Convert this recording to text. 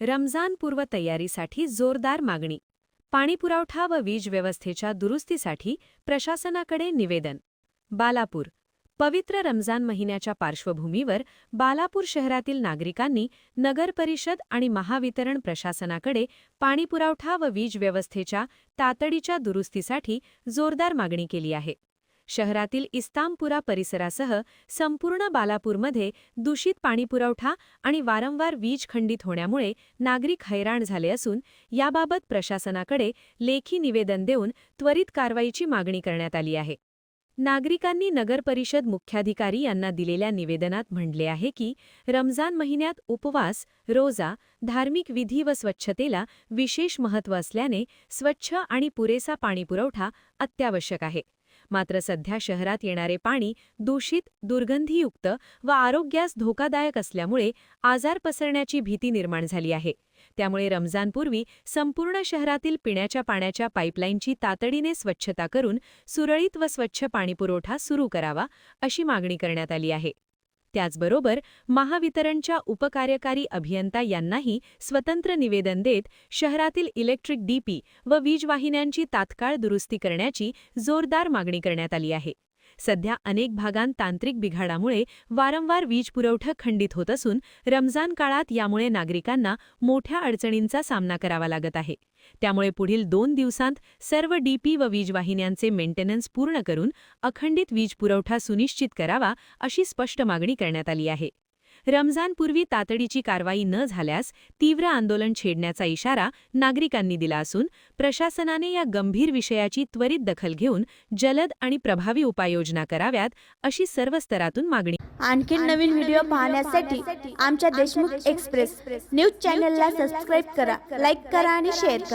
रमजान पूर्व तयारीसाठी जोरदार मागणी. पाणीपुरवठा व वीज व्यवस्थेच्या दुरुस्तीसाठी प्रशासनाकडे निवेदन. बालापूर. पवित्र रमजान महिन्याच्या पार्श्वभूमीवर बालापूर शहरातील नागरिकांनी नगर परिषद आणि महावितरण प्रशासनाकडे पाणीपुरवठा व वीज व्यवस्थेच्या तातडीच्या दुरुस्तीसाठी जोरदार मागणी केली आहे. शहरातील इस्तामपुरा परिसरासह संपूर्ण बालापूरमध्ये दूषित पाणीपुरवठा आणि वारंवार वीज खंडित होण्यामुळे नागरिक हैराण झाले असून याबाबत प्रशासनाकडे लेखी निवेदन देऊन त्वरित कारवाईची मागणी करण्यात आली आहे. नागरिकांनी नगरपरिषद मुख्याधिकारी यांना दिलेल्या निवेदनात म्हटले आहे की रमजान महिन्यात उपवास रोजा धार्मिक विधी व स्वच्छतेला विशेष महत्त्व असल्याने स्वच्छ आणि पुरेसा पाणीपुरवठा अत्यावश्यक आहे. मात्र सध्या शहरात येणारे पाणी दूषित दुर्गंधीयुक्त व आरोग्यास धोकादायक असल्यामुळे आजार पसरण्याची भीती निर्माण झाली आहे. त्यामुळे रमजानपूर्वी संपूर्ण शहरातील पिण्याच्या पाण्याच्या पाईपलाईनची तातडीने स्वच्छता करून सुरळीत व स्वच्छ पाणीपुरवठा सुरू करावा अशी मागणी करण्यात आली आहे. त्याचबरोबर महावितरणच्या उपकार्यकारी अभियंता यांनाही स्वतंत्र निवेदन देत शहरातील इलेक्ट्रिक डीपी व वीजवाहिन्यांची तात्काळ दुरुस्ती करण्याची जोरदार मागणी करण्यात आली आहे. सध्या अनेक भागांत तांत्रिक बिघाडामुळे वारंवार वीज पुरवठा खंडित होत असून रमजान काळात यामुळे नागरिकांना मोठ्या अडचणींचा सामना करावा लागत आहे. त्यामुळे पुढील दोन दिवसांत सर्व डीपी व वीजवाहिन्यांचे मेंटेनन्स पूर्ण करून अखंडित वीज पुरवठा सुनिश्चित करावा अशी स्पष्ट मागणी करण्यात आली आहे. रमजानपूर्वी तातडीची कारवाई न झाल्यास तीव्र आंदोलन छेडण्याचा इशारा नागरिकांनी दिला असून प्रशासनाने या गंभीर विषयाची त्वरित दखल घेऊन जलद आणि प्रभावी उपाययोजना कराव्यात अशी सर्व स्तरातून मागणी. आणखी नवीन व्हिडिओ पाहण्यासाठी आमच्या देशमुख एक्सप्रेस. न्यूज चॅनलला सबस्क्राईब करा लाईक करा आणि शेअर करा.